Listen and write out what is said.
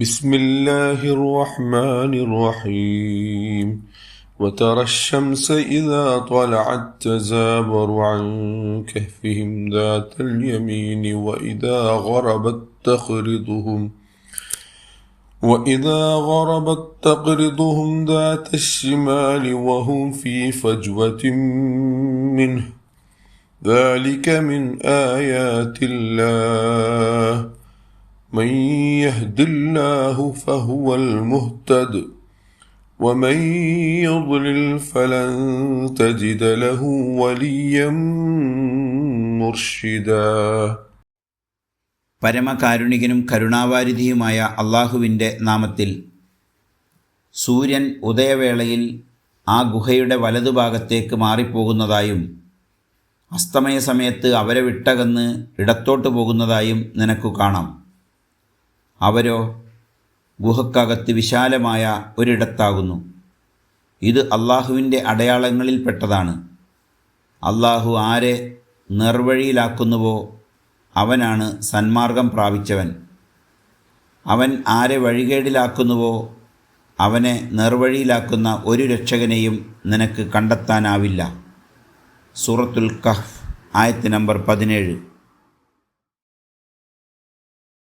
بسم الله الرحمن الرحيم. وترى الشمس إذا طلعت تزابر عن كهفهم ذات اليمين وإذا غربت تقرضهم وإذا غربت تقرضهم ذات الشمال وهم في فجوة منه. ذلك من آيات الله. من يهد الله فهو المهتد ومن يضلل فلن تجد له وليا مرشدا പരമകാരുണികനും കരുണാവാരിധിയുമായ അള്ളാഹുവിൻ്റെ നാമത്തിൽ സൂര്യൻ ഉദയവേളയിൽ ആ ഗുഹയുടെ വലതുഭാഗത്തേക്ക് മാറിപ്പോകുന്നതായും അസ്തമയ സമയത്ത് അവരെ വിട്ടകന്ന് ഇടത്തോട്ട് പോകുന്നതായും നിനക്കു കാണാം അവരോ ഗുഹക്കകത്ത് വിശാലമായ ഒരിടത്താകുന്നു. ഇത് അള്ളാഹുവിന്റെ അടയാളങ്ങളിൽപ്പെട്ടതാണ് അള്ളാഹു ആരെ നിർവഴിയിലാക്കുന്നുവോ അവനാണ് സന്മാർഗം പ്രാപിച്ചവൻ. അവൻ ആരെ വഴികേടിലാക്കുന്നുവോ അവനെ നിർവഴിയിലാക്കുന്ന ഒരു രക്ഷകനെയും നിനക്ക് കണ്ടെത്താനാവില്ല. സൂറത്തുൽ കഹ് ആയത്ത് നമ്പർ പതിനേഴ്.